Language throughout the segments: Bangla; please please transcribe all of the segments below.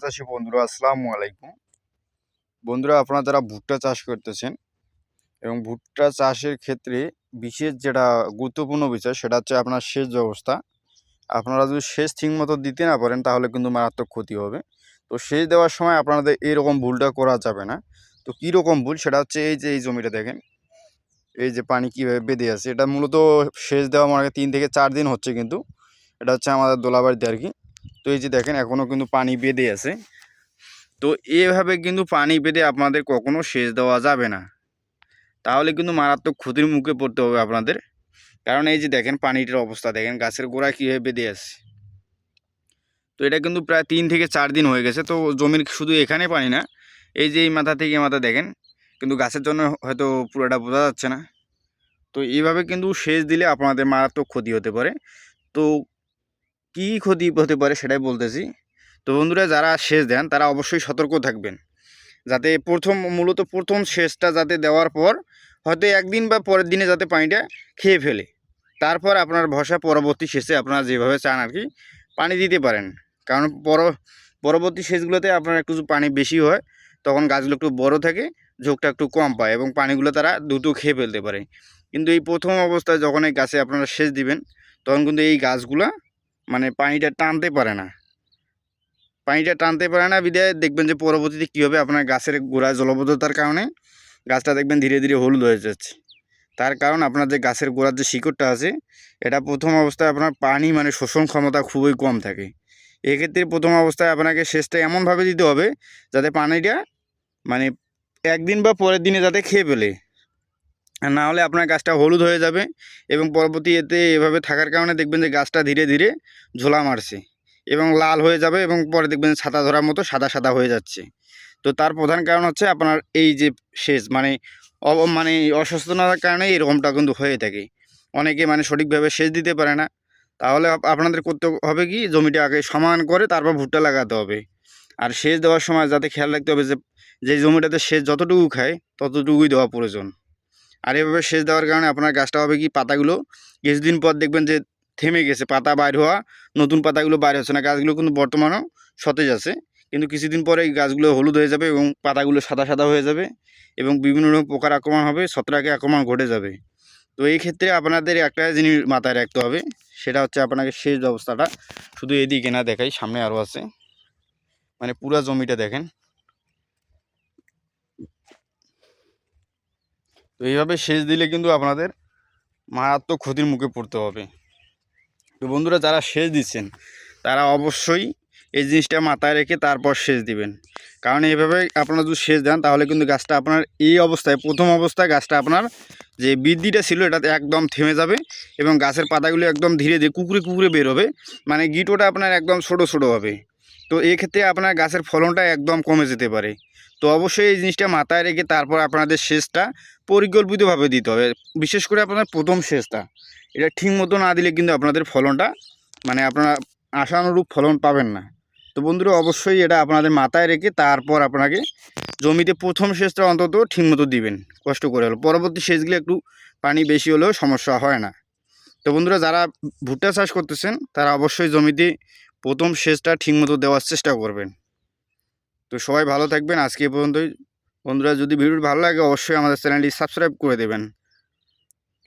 চাষি বন্ধুরা, আসসালামু আলাইকুম। বন্ধুরা, আপনারা যারা ভুট্টা চাষ করতেছেন এবং ভুট্টা চাষের ক্ষেত্রে বিশেষ যেটা গুরুত্বপূর্ণ বিষয়, সেটা হচ্ছে আপনার সেচ ব্যবস্থা। আপনারা যদি সেচ ঠিক মতো দিতে না পারেন, তাহলে কিন্তু মারাত্মক ক্ষতি হবে। তো সেচ দেওয়ার সময় আপনাদের এইরকম ভুলটা করা যাবে না। তো কী রকম ভুল? সেটা হচ্ছে এই যে, এই জমিটা দেখেন। এই যে পানি কীভাবে বেঁধে আছে, এটা মূলত সেচ দেওয়া মনে তিন থেকে চার দিন হচ্ছে কিন্তু। এটা হচ্ছে আমাদের দোলাবাড়িতে আর কি। তো এই যে দেখেন এখনও কিন্তু পানি বেঁধে আছে। তো এভাবে কিন্তু পানি বেঁধে আপনাদের কখনো সেচ দেওয়া যাবে না। তাহলে কিন্তু মারাত্মক ক্ষতির মুখে পড়তে হবে আপনাদের। কারণ এই যে দেখেন, পানিটার অবস্থা। দেখেন, গাছের গোড়া কীভাবে বেঁধে আছে। তো এটা কিন্তু প্রায় তিন থেকে চার দিন হয়ে গেছে। তো জমির শুধু এখানে পানি না, এই যে এই মাথা থেকে মাথা দেখেন, কিন্তু গাছের জন্য হয়তো পুরোটা বোঝা যাচ্ছে না। তো এইভাবে কিন্তু সেচ দিলে আপনাদের মারাত্মক ক্ষতি হতে পারে। তো কী ক্ষতি হতে পারে সেটাই বলতেছি। তো বন্ধুরা, যারা সেচ দেন, তারা অবশ্যই সতর্ক থাকবেন। যাতে প্রথম, মূলত প্রথম সেচটা যাতে দেওয়ার পর, হয়তো একদিন বা পরের দিনে যাতে পানিটা খেয়ে ফেলে। তারপর আপনার ভরসা পরবর্তী সেচে আপনারা যেভাবে চান আর কি, পানি দিতে পারেন। কারণ পর, পরবর্তী সেচগুলোতে আপনার একটু পানি বেশি হয়, তখন গাছগুলো একটু বড় থাকে, ঝোঁকটা একটু কম পায় এবং পানিগুলো তারা দ্রুত খেয়ে ফেলতে পারে। কিন্তু এই প্রথম অবস্থায় যখন এই গাছে আপনারা সেচ দিবেন, তখন কিন্তু এই গাছগুলা মানে পানিটা টানতে পারে না। পানিটা টানতে পারে না বিদায় দেখবেন যে পরবর্তীতে কী হবে? আপনার গাছের গোড়ায় জলবদ্ধতার কারণে গাছটা দেখবেন ধীরে ধীরে হলুদ হয়ে যাচ্ছে। তার কারণ আপনার যে গাছের গোড়ার যে শিকড়টা আছে, এটা প্রথম অবস্থায় আপনার পানি মানে শোষণ ক্ষমতা খুবই কম থাকে। এক্ষেত্রে প্রথম অবস্থায় আপনাকে সেচটা এমনভাবে দিতে হবে যাতে পানিটা মানে একদিন বা পরের দিনে যাতে খেয়ে ফেলে। না হলে আপনার গাছটা হলুদ হয়ে যাবে এবং পরবর্তী এতে এভাবে থাকার কারণে দেখবেন যে গাছটা ধীরে ধীরে ঝোলা মারছে এবং লাল হয়ে যাবে এবং পরে দেখবেন ছাতা ধরার মতো সাদা সাদা হয়ে যাচ্ছে। তো তার প্রধান কারণ হচ্ছে আপনার এই যে সেচ মানে মানে অসুস্থতার কারণে এরকমটা কিন্তু হয়ে থাকে। অনেকে মানে সঠিকভাবে সেচ দিতে পারে না। তাহলে আপনাদের করতে হবে কি? জমিটা আগে সমান করে তারপর ভুট্টা লাগাতে হবে। আর সেচ দেওয়ার সময় যাতে খেয়াল রাখতে হবে যে যে জমিটাতে সেচ যতটুকু খায় ততটুকুই দেওয়া প্রয়োজন। আর এভাবে সেচ দেওয়ার কারণে আপনার গাছটা হবে কি পাতাগুলো। কিছুদিন পর দেখবেন যে থেমে গেছে, পাতা বাইর হওয়া, নতুন পাতাগুলো বাইর হচ্ছে না। গাছগুলো কিন্তু বর্তমানেও সতেজ আছে। কিন্তু কিছুদিন পরে এই গাছগুলো হলুদ হয়ে যাবে এবং পাতাগুলো সাদা সাদা হয়ে যাবে এবং বিভিন্ন রকম পোকার আক্রমণ হবে ছত্রাকে আক্রমণ ঘটে যাবে। তো এই ক্ষেত্রে আপনাদের একটা জিনিস মাথায় রাখতে হবে, সেটা হচ্ছে আপনাকে সেচ ব্যবস্থাটা শুধু এদিকে না দেখাই, সামনে আরও আছে। মানে পুরা জমিটা দেখেন। তো এইভাবে সেচ দিলে কিন্তু আপনাদের মারাত্মক ক্ষতির মুখে পড়তে হবে। তো বন্ধুরা, যারা সেচ দিচ্ছেন, তারা অবশ্যই এই জিনিসটা মাথায় রেখে তারপর সেচ দিবেন। কারণ এইভাবে আপনারা যদি সেচ দেন, তাহলে কিন্তু গাছটা আপনার এই অবস্থায়, প্রথম অবস্থায় গাছটা আপনার যে বৃদ্ধিটা ছিল, এটাতে একদম থেমে যাবে এবং গাছের পাতাগুলো একদম ধীরে ধীরে কুকুরে কুকুরে বের হবে। মানে গিটোটা আপনার একদম ছোটো ছোটো হবে। তো এক্ষেত্রে আপনার গাছের ফলনটা একদম কমে যেতে পারে। তো অবশ্যই এই জিনিসটা মাথায় রেখে তারপর আপনাদের সেচটা পরিকল্পিতভাবে দিতে হবে। বিশেষ করে আপনার প্রথম সেচটা এটা ঠিক মতো না দিলে কিন্তু আপনাদের ফলনটা মানে আপনারা আশানুরূপ ফলন পাবেন না। তো বন্ধুরা, অবশ্যই এটা আপনাদের মাথায় রেখে তারপর আপনাকে জমিতে প্রথম সেচটা অন্তত ঠিকমতো দিবেন। কষ্ট করে হলো পরবর্তী সেচগুলো একটু পানি বেশি হলেও সমস্যা হয় না। তো বন্ধুরা, যারা ভুট্টা চাষ করতেছেন, তারা অবশ্যই জমিতে প্রথম সেচটা ঠিকমতো দেওয়ার চেষ্টা করবেন। তো সবাই ভালো থাকবেন। আজকে পর্যন্তই। বন্ধুরা, যদি ভিডিওটি ভালো লাগে, অবশ্যই আমাদের চ্যানেলটি সাবস্ক্রাইব করে দেবেন।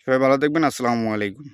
সবাই ভালো থাকবেন। আসসালামু আলাইকুম।